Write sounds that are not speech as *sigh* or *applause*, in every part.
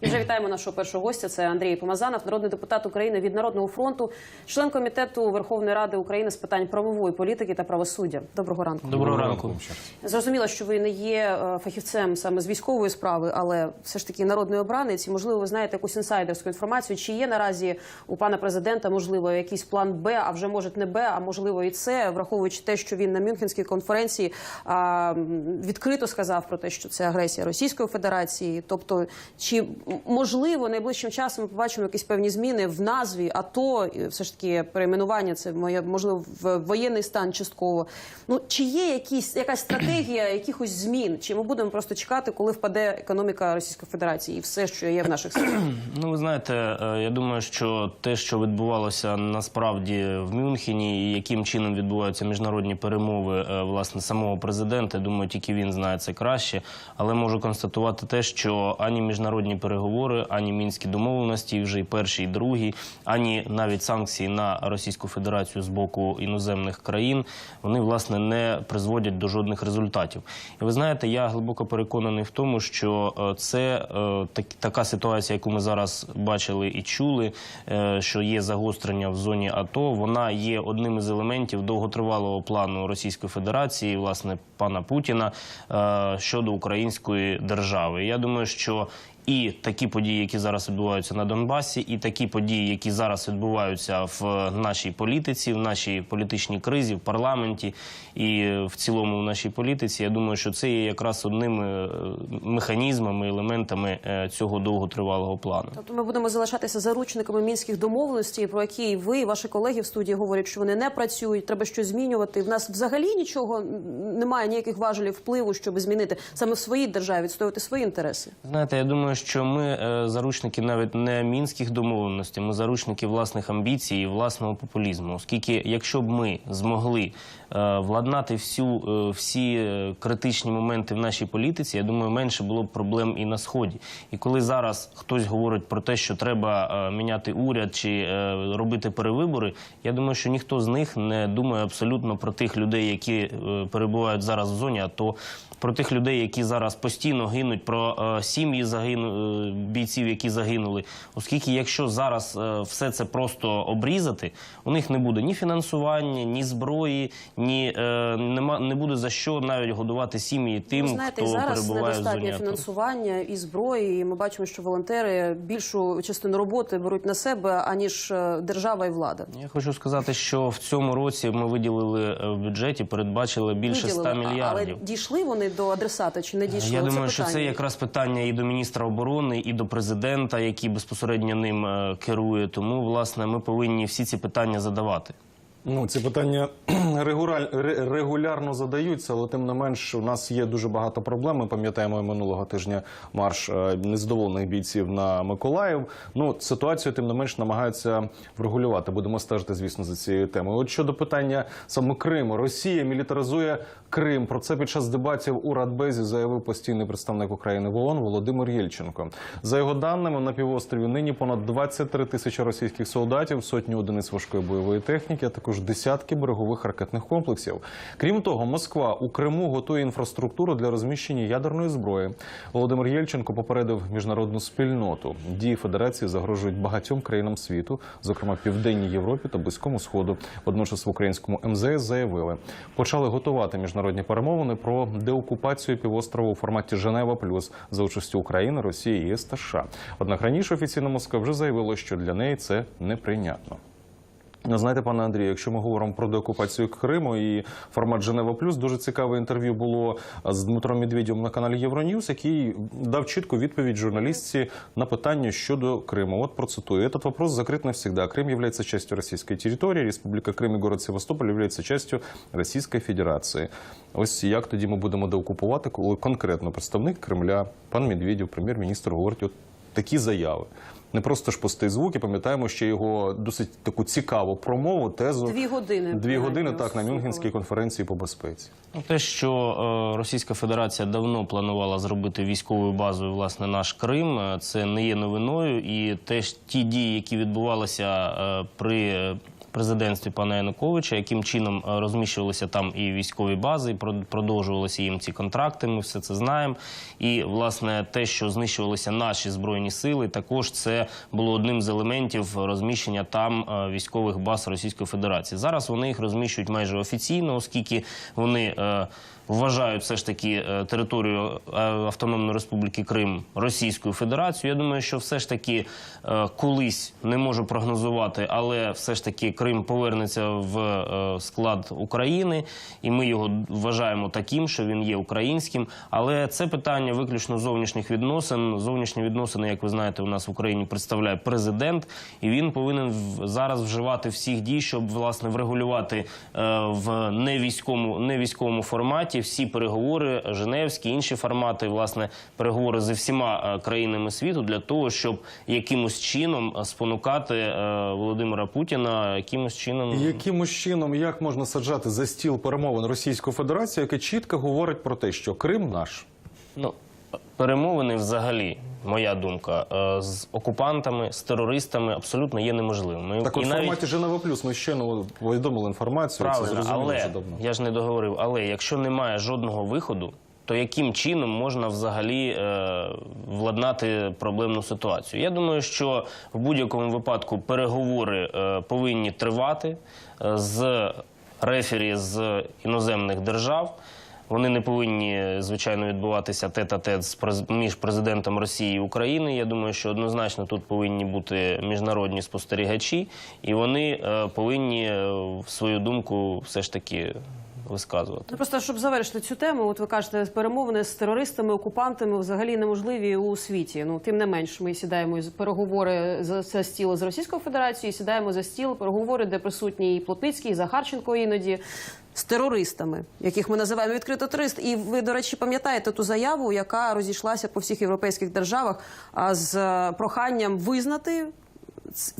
І вже вітаємо нашого першого гостя. Це Андрій Помазанов, народний депутат України від Народного фронту, член комітету Верховної Ради України з питань правової політики та правосуддя. Доброго ранку. Доброго ранку. Зрозуміло, що ви не є е, фахівцем саме з військової справи, але все ж таки народний обранець. І можливо, ви знаєте якусь інсайдерську інформацію. Чи є наразі у пана президента можливо якийсь план Б, а вже може не Б, а можливо і це, враховуючи те, що він на Мюнхенській конференції а, відкрито сказав про те, що це агресія Російської Федерації. Тобто, чи можливо найближчим часом ми побачимо якісь певні зміни в назві АТО, все ж таки перейменування, це моє можливо в воєнний стан частково. Ну чи є якісь якась стратегія якихось змін? Чи ми будемо просто чекати, коли впаде економіка Російської Федерації і все, що є в наших силах? Ну, ви знаєте, е, я думаю, що те, що відбувалося насправді в Мюнхені, і яким чином відбуваються міжнародні перемови е, власне самого президента, я думаю, тільки він знає це краще. Але можу констатувати те, що ані міжнародні переговори, ані мінські домовленості, вже і перші, і другі, ані навіть санкції на Російську Федерацію з боку іноземних країн, вони власне не призводять до жодних результатів. І ви знаєте, я глибоко переконаний в тому, що е, це е, так, така ситуація, яку ми зараз бачили і чули, е, що є загострення в зоні АТО. Вона є одним із елементів довготривалого плану Російської Федерації, власне, пана Путіна щодо української держави. Я думаю, що і такі події, які зараз відбуваються на Донбасі, і такі події, які зараз відбуваються в нашій політиці, в нашій політичній кризі, в парламенті і в цілому в нашій політиці. Я думаю, що це є якраз одними е, механізмами, елементами е, цього довготривалого плану. Тобто ми будемо залишатися заручниками мінських домовленостей, про які ви і ваші колеги в студії говорять, що вони не працюють, треба щось змінювати. В нас взагалі нічого немає, ніяких важелів впливу, щоб змінити саме в своїй державі, відстоювати свої інтереси. Знаєте, я думаю, що ми е, заручники навіть не мінських домовленостей, ми заручники власних амбіцій і власного популізму. Оскільки, якщо б ми змогли владнати всю е, всі е, критичні моменти в нашій політиці, я думаю, менше було б проблем і на сході. І коли зараз хтось говорить про те, що треба е, міняти уряд чи е, робити перевибори, я думаю, що ніхто з них не думає абсолютно про тих людей, які е, перебувають зараз в зоні, а то про тих людей, які зараз постійно гинуть, про е, сім'ї загину е, бійців, які загинули. Оскільки, якщо зараз е, все це просто обрізати, у них не буде ні фінансування, ні зброї, ні е, нема не буде за що навіть годувати сім'ї тим, Ви знаєте, хто зараз перебуває в зоні фінансування і зброї. І ми бачимо, що волонтери більшу частину роботи беруть на себе аніж е, держава і влада. Я хочу сказати, що в цьому році ми виділили е, в бюджеті, передбачили більше 100 Виділили. А- мільярдів. Але дійшли вони до адресата чи не дійшли? Я Оце думаю, що це якраз питання і до міністра оборони, і до президента, який безпосередньо ним е, керує. Тому, власне, ми повинні всі ці питання задавати. Ну, ці питання *clears throat* регулярно задаються, але тим не менш у нас є дуже багато проблем. Ми пам'ятаємо минулого тижня марш е, незадоволених бійців на Миколаїв. Ну, ситуацію тим не менш намагаються врегулювати. Будемо стежити, звісно, за цією темою. От щодо питання саме Криму, Росія мілітаризує Крим. Про це під час дебатів у Радбезі заявив постійний представник України в ООН Володимир Єльченко. За його даними, на півострові нині понад 23 тисячі російських солдатів, сотні одиниць важкої бойової техніки, а також десятки берегових ракетних комплексів. Крім того, Москва у Криму готує інфраструктуру для розміщення ядерної зброї. Володимир Єльченко попередив міжнародну спільноту. Дії федерації загрожують багатьом країнам світу, зокрема Південній Європі та Близькому Сходу. Водночас в українському МЗС заявили, почали готувати міжнародні перемовини про деокупацію півострову у форматі Женева Плюс за участю України, Росії, ЄС та США. Однак раніше офіційно Москва вже заявила, що для неї це неприйнятно. Ну, Знаєте, пане Андрію, якщо ми говоримо про деокупацію Криму і формат Женева Плюс, дуже цікаве інтерв'ю було з Дмитром Медведєвим на каналі Євроньюз, який дав чітку відповідь журналістці на питання щодо Криму. От процитую: «Этот вопрос закрыт навсегда. Крым является частью российской территории, Республика Крым и город Севастополь являются частью Російської Федерації. Ось як тоді ми будемо деокупувати, коли конкретно представник Кремля, пан Медведєв, прем'єр-міністр, говорить от такі заяви. Не просто ж пустий звук, і пам'ятаємо ще його досить таку цікаву промову, тезу. Дві години. Дві години так на. Мюнхенській конференції по безпеці. Ну, Те, що е, Російська Федерація давно планувала зробити військовою базою власне наш Крим, е, це не є новиною. І теж ті дії, які відбувалися е, при президентстві пана Януковича, яким чином е, розміщувалися там і військові бази, і продовжувалися їм ці контракти. Ми все це знаємо. І власне те, що знищувалися наші збройні сили, також це було одним з елементів розміщення там е, військових баз Російської Федерації. Зараз вони їх розміщують майже офіційно, оскільки вони. е, Вважають все ж таки територію Автономної Республіки Крим Російською Федерацією. Я думаю, що все ж таки колись не можу прогнозувати, але все ж таки Крим повернеться в е, склад України, і ми його вважаємо таким, що він є українським. Але це питання виключно зовнішніх відносин. Зовнішні відносини, як ви знаєте, у нас в Україні представляє президент, і він повинен зараз вживати всіх дій, щоб власне врегулювати е, в невійськовому невійськовому форматі всі переговори, Женевські, інші формати, власне, переговори зі всіма е, країнами світу для того, щоб якимось чином спонукати Володимира Путіна, якимось чином Якимось чином як можна саджати за стіл перемовин Російську Федерацію, яка чітко говорить про те, що Крим наш. Ну, перемовини взагалі, моя думка, е, з окупантами, з терористами абсолютно є неможливими. Так от І в навіть- форматі Женева Плюс ми ще не повідомили інформацію. це зрозуміло але вже давно. я ж не договорив. Але якщо немає жодного виходу, то яким чином можна взагалі е, владнати проблемну ситуацію? Я думаю, що в будь-якому випадку переговори е, повинні тривати е, з рефері з іноземних держав. Вони не повинні, звичайно, відбуватися тет-а-тет з през- між президентом Росії і України. Я думаю, що однозначно тут повинні бути міжнародні спостерігачі, і вони е, повинні е, свою думку все ж таки висказувати. Ну просто щоб завершити цю тему, от ви кажете, перемовини з терористами, окупантами взагалі неможливі у світі. Ну тим не менш, ми сідаємо з переговори за, за стіл з Російською Федерацією, сідаємо за стіл переговори, де присутній і Плотницький, і Захарченко іноді. З терористами, яких ми називаємо відкрито терорист. І ви, до речі, пам'ятаєте ту заяву, яка розійшлася по всіх європейських державах з проханням визнати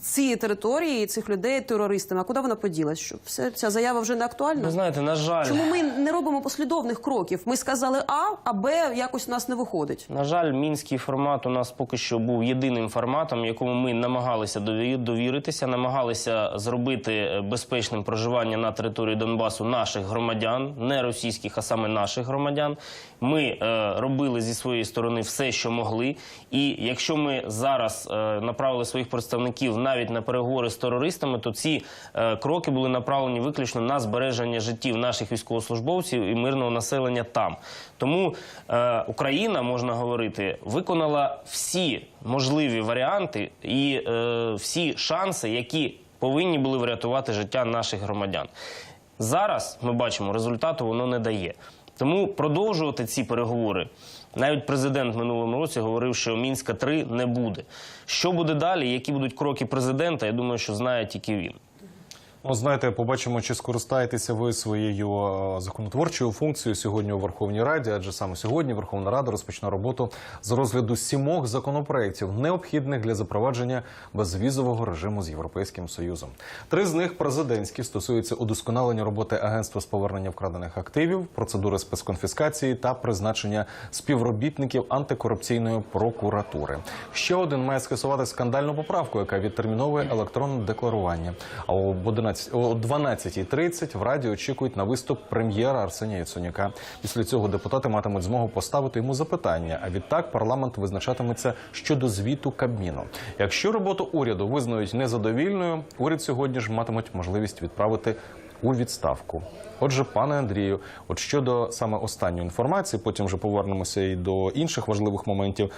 ці території цих людей терористами. А куди вона поділась? Що все ця заява вже не актуальна? Ви знаєте, на жаль, Чому ми не робимо послідовних кроків? Ми сказали А, а Б якось у нас не виходить. На жаль, мінський формат у нас поки що був єдиним форматом, якому ми намагалися дові- довіритися, намагалися зробити е, безпечним проживання на території Донбасу наших громадян, не російських, а саме наших громадян. Ми е, робили зі своєї сторони все, що могли. І якщо ми зараз е, направили своїх представників навіть на переговори з терористами, то ці е, кроки були направлені виключно на збереження життів наших військовослужбовців і мирного населення там. Тому е, Україна, можна говорити, виконала всі можливі варіанти і е, всі шанси, які повинні були врятувати життя наших громадян. Зараз ми бачимо, результату воно не дає. Тому продовжувати ці переговори. Навіть президент минулому році говорив, що Мінська 3 не буде. Що буде далі? Які будуть кроки президента? Я думаю, що знає тільки він. Ну, знаєте, побачимо, чи скористаєтеся ви своєю е, законотворчою функцією сьогодні у Верховній Раді, адже саме сьогодні Верховна Рада розпочне роботу з розгляду сімох законопроєктів, необхідних для запровадження безвізового режиму з Європейським Союзом. Три з них президентські стосуються удосконалення роботи агентства з повернення вкрадених активів, процедури спецконфіскації та призначення співробітників антикорупційної прокуратури. Ще один має скасувати скандальну поправку, яка відтерміновує електронне декларування. А об 11 о 12.30 в Раді очікують на виступ прем'єра Арсенія Яценюка. Після цього депутати матимуть змогу поставити йому запитання. А відтак парламент визначатиметься щодо звіту Кабміну. Якщо роботу уряду визнають незадовільною, уряд сьогодні ж матимуть можливість відправити у відставку. Отже, пане Андрію, от щодо саме останньої інформації, потім вже повернемося і до інших важливих моментів.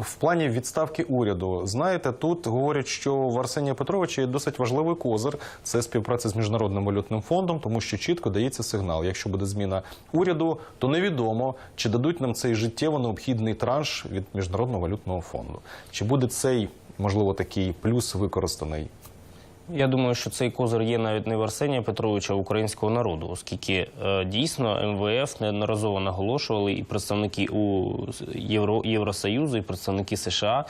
В плані відставки уряду, знаєте, тут говорять, що в Арсенія Петровича є досить важливий козир. Це співпраця з міжнародним валютним фондом, тому що чітко дається сигнал. Якщо буде зміна уряду, то невідомо, чи дадуть нам цей життєво необхідний транш від міжнародного валютного фонду. Чи буде цей можливо такий плюс використаний? Я думаю, що цей козир є навіть не в Арсенія Петровича, а українського народу, оскільки е, дійсно МВФ неодноразово наголошували, і представники у Євро, Євросоюзу, і представники США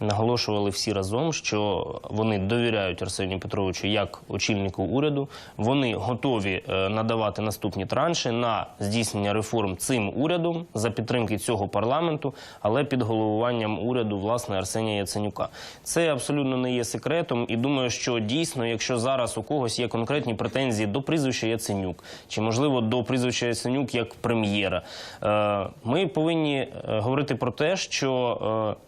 наголошували всі разом, що вони довіряють Арсенію Петровичу як очільнику уряду. Вони готові е, надавати наступні транші на здійснення реформ цим урядом за підтримки цього парламенту, але під головуванням уряду власне Арсенія Яценюка. Це абсолютно не є секретом, і думаю, що дійсно. Дійсно, якщо зараз у когось є конкретні претензії до прізвища Яценюк, чи можливо до прізвища Яценюк як прем'єра, е, ми повинні е, говорити про те, що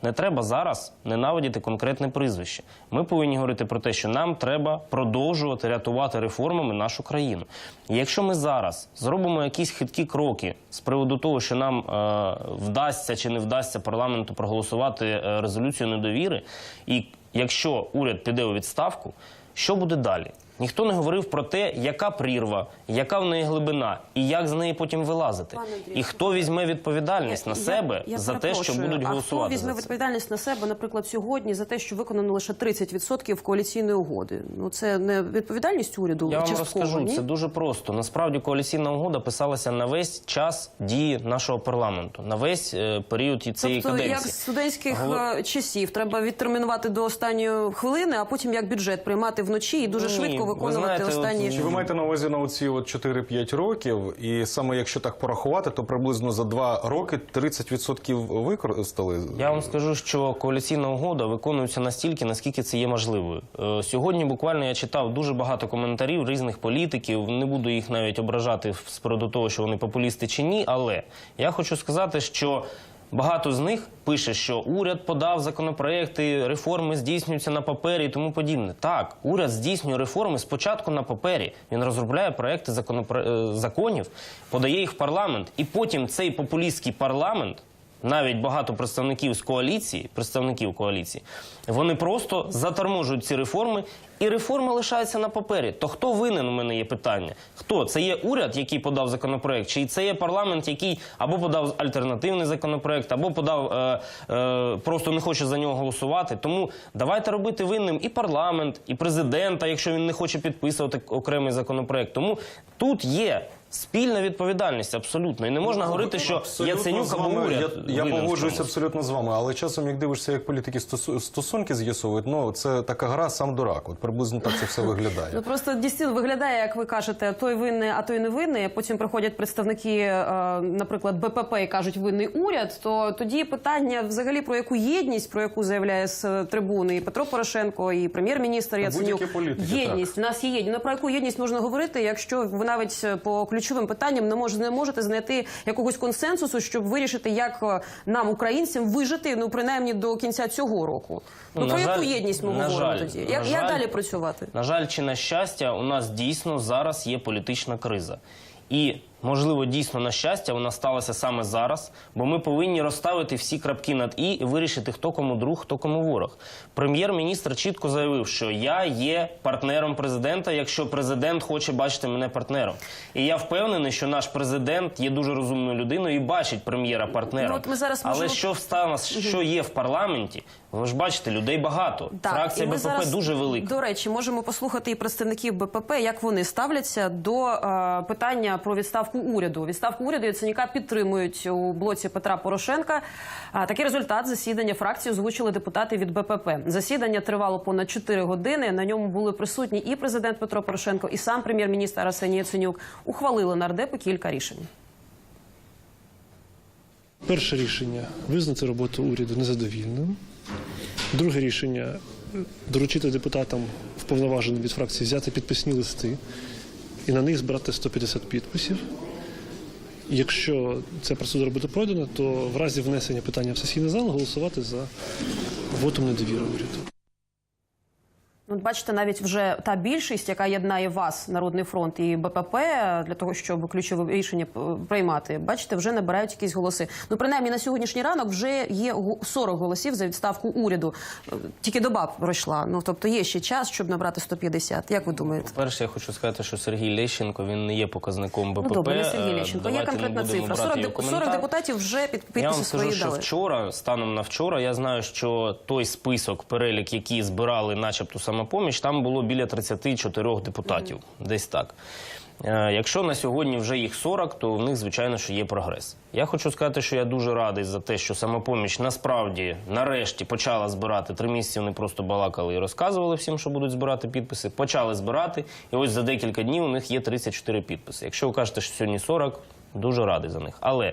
е, не треба зараз ненавидіти конкретне прізвище. Ми повинні говорити про те, що нам треба продовжувати рятувати реформами нашу країну. Якщо ми зараз зробимо якісь хиткі кроки з приводу того, що нам вдасться чи не вдасться парламенту проголосувати резолюцію недовіри, і якщо уряд піде у відставку, що буде далі? Ніхто не говорив про те, яка прірва, яка в неї глибина, і як з неї потім вилазити. І хто візьме відповідальність на себе Я- я за те, що будуть а голосувати. Хто візьме за це? відповідальність на себе, наприклад, сьогодні за те, що виконано лише 30% коаліційної угоди? Ну це не відповідальність уряду Я вам розкажу, ні? це дуже просто. Насправді коаліційна угода писалася на весь час дії нашого парламенту, на весь е, період і цієї Тобто, як з студентських е, часів треба відтермінувати до останньої хвилини, а потім як бюджет приймати вночі і дуже Ні, швидко ви виконувати знаєте, от останні. Чи ви маєте на увазі на оці 4-5 років? І саме якщо так порахувати, то приблизно за 2 роки 30% використали? Я вам скажу, що коаліційна угода виконується настільки, наскільки це є можливою. Е, Сьогодні буквально я читав дуже багато коментарів різних політиків. Не буду їх навіть ображати з приводу того, що вони популісти чи ні. Але я хочу сказати, що. Багато з них пише, що уряд подав законопроекти, реформи здійснюються на папері і тому подібне. Так, уряд здійснює реформи спочатку на папері. Він розробляє проекти е, законів, подає їх в парламент, і потім цей популістський парламент навіть багато представників з коаліції, представників коаліції, вони просто заторможують ці реформи, і реформа лишається на папері. То хто винен? У мене є питання. Хто це є уряд, який подав законопроект, чи це є парламент, який або подав альтернативний законопроект, або подав е, е, просто не хоче за нього голосувати. Тому давайте робити винним і парламент, і президента, якщо він не хоче підписувати окремий законопроект. Тому тут є. Спільна відповідальність абсолютно, і не можна говорити, що Абсолютно Яценюк або уряд. Я, я чомусь. абсолютно з вами, але часом, як дивишся, як політики стосу- стосунки з'ясовують, ну це така гра сам дурак. От приблизно так це все виглядає. Ну просто дійсно виглядає, як ви кажете, той винний, а той не винний. Потім приходять представники, е, наприклад, БПП і кажуть, винний уряд. То тоді питання взагалі про яку єдність, про яку заявляє з трибуни і Петро Порошенко, і прем'єр-міністр Яценюк. політики, єдність. У нас є єдність. Ну про яку єдність можна говорити, якщо ви навіть е, по ключовим питанням не може не можете знайти якогось консенсусу, щоб вирішити, як е, нам, українцям, вижити ну принаймні до кінця цього року. Ну, Ну, про жаль, яку єдність ми говоримо жаль, тоді? Як, як далі працювати? На жаль, чи на щастя, у нас дійсно зараз є політична криза. І, можливо, дійсно на щастя, вона сталася саме зараз, бо ми повинні розставити всі крапки над і і вирішити, хто кому друг, хто кому ворог. Прем'єр-міністр чітко заявив, що я є партнером президента, якщо президент хоче бачити мене партнером. І я впевнений, що наш президент є дуже розумною людиною і бачить прем'єра партнером. Ну, зараз Але що встало, що є в парламенті? Ви ж бачите, людей багато. Фракція БПП зараз, дуже велика. До речі, можемо послухати і представників БПП, як вони ставляться до е, питання про відставку уряду. Відставку уряду Яценюка підтримують у блоці Петра Порошенка. А такий результат засідання фракції озвучили депутати від БПП. Засідання тривало понад 4 години. На ньому були присутні і президент Петро Порошенко, і сам прем'єр-міністр Арсеній Яценюк. Ухвалили нардепи кілька рішень. Перше рішення визнати роботу уряду незадовільним. Друге рішення доручити депутатам вповноваженим від фракції взяти підписні листи і на них збирати 150 підписів. Якщо ця процедура буде пройдена, то в разі внесення питання в сесійний зал голосувати за вотом недовіри уряду. От бачите, навіть вже та більшість, яка єднає вас, Народний фронт і БПП, для того, щоб ключове рішення е, приймати, бачите, вже набирають якісь голоси. Ну, принаймні на сьогоднішній ранок вже є гу- 40 голосів за відставку уряду. Е, Тільки доба пройшла. Ну тобто є ще час, щоб набрати 150. Як ви думаєте? Перше, я хочу сказати, що Сергій Лещенко він не є показником БПП. Ну добре, не Сергій Лещенко. Є конкретна цифра. брати 40, 40 депутатів вже під Я вам скажу, свої що дали. вчора, станом на вчора, я знаю, що той список, перелік, який збирали, начебто самопоміч, там було біля 34 депутатів, десь так. Е, Якщо на сьогодні вже їх 40, то в них, звичайно, що є прогрес. Я хочу сказати, що я дуже радий за те, що самопоміч насправді нарешті почала збирати. Три місяці вони просто балакали і розказували всім, що будуть збирати підписи. Почали збирати, і ось за декілька днів у них є 34 підписи. Якщо ви кажете, що сьогодні 40, Дуже радий за них. Але е,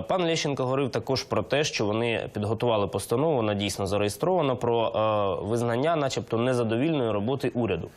пан Лещенко говорив також про те, що вони підготували постанову, вона дійсно зареєстрована про е, визнання, начебто, незадовільної роботи уряду.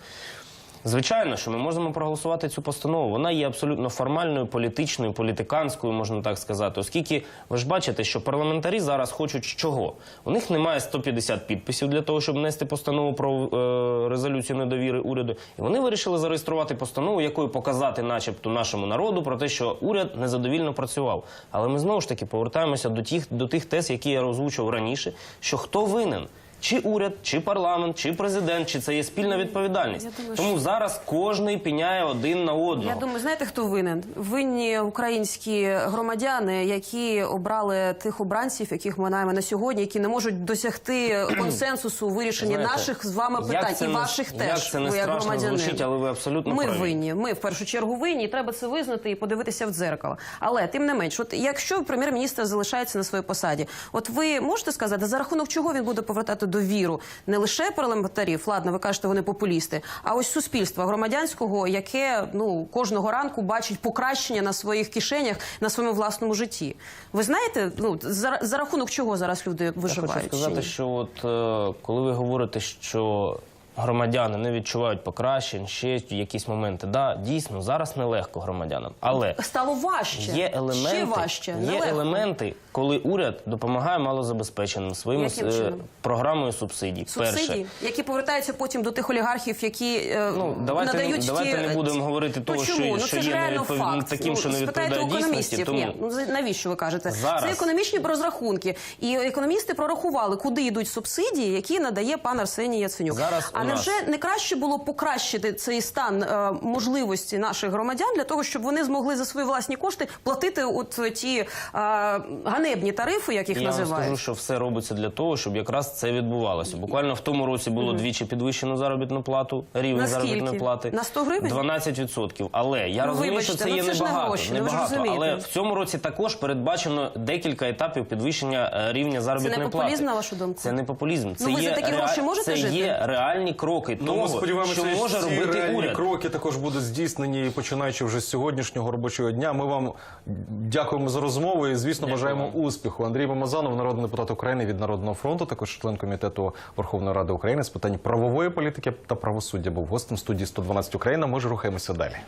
Звичайно, що ми можемо проголосувати цю постанову. Вона є абсолютно формальною, політичною, політиканською, можна так сказати. Оскільки ви ж бачите, що парламентарі зараз хочуть чого? У них немає 150 підписів для того, щоб внести постанову про е, резолюцію недовіри уряду. І вони вирішили зареєструвати постанову, якою показати, начебто, нашому народу про те, що уряд незадовільно працював. Але ми знову ж таки повертаємося до тих, до тих тез, які я озвучив раніше, що хто винен. Чи уряд, чи парламент, чи президент, чи це є спільна відповідальність. Думаю, Тому зараз кожний піняє один на одного. Я думаю, знаєте, хто винен? Винні українські громадяни, які обрали тих обранців, яких ми маємо на сьогодні, які не можуть досягти *clears throat* консенсусу у вирішенні Знаєте, наших з вами питань і не- ваших теж. як це не ви страшно громадянин. звучить, але ви абсолютно ми праві. винні. Ми в першу чергу винні, і треба це визнати і подивитися в дзеркало. Але тим не менш, от якщо прем'єр-міністр залишається на своїй посаді, от ви можете сказати, за рахунок чого він буде повертати довіру не лише парламентарів, ладно, ви кажете, вони популісти, а ось суспільства громадянського, яке ну кожного ранку бачить покращення на своїх кишенях на своєму власному житті. Ви знаєте, ну за, за рахунок чого зараз люди Я виживають? хочу сказати, що от е, коли ви говорите, що громадяни не відчувають покращень, ще якісь моменти, да, дійсно зараз нелегко громадянам, але стало важче, Є елементи, ще важче. є нелегко. елементи, коли уряд допомагає малозабезпеченим своїми е, програмою субсидій. Субсидії, Перше, які повертаються потім до тих олігархів, які е, Ну, давайте, надають давайте ті, не будемо говорити ну, того, чому? що, ну, що це є невідпов... факт. таким, що не ну, відповідає дійсності. Тому Ні, ну навіщо ви кажете? Зараз. Це економічні розрахунки, і економісти прорахували, куди йдуть субсидії, які надає пан Арсеній Яценюк. Зараз а невже не краще було покращити цей стан е, можливості наших громадян для того, щоб вони змогли за свої власні кошти платити от ті е, ганебні тарифи, як їх Я вам називають? скажу, що все робиться для того, щоб якраз це відбувалося. Буквально в тому році було двічі підвищено заробітну плату, рівень На заробітної плати. На 100 гривень? 12%. Але я Ну, розумію, вибачте, що це ну, є це ж не небагато. гроші, небагато. розумієте. Але в цьому році також передбачено декілька етапів підвищення е, рівня заробітної не плати. на вашу думку? Це не популізм. Це Ну, ви за такі гроші можете це жити? є реальні кроки Ну, того, ми сподіваємося, що може ці робити реальні уряд. кроки також будуть здійснені, починаючи вже з сьогоднішнього робочого дня. Ми вам дякуємо за розмову і, звісно, Дякую бажаємо успіху. Андрій Мамазанов, народний депутат України від Народного фронту, також член комітету Верховної Ради України з питань правової політики та правосуддя, був гостем студії 112 Україна. Ми ж рухаємося далі.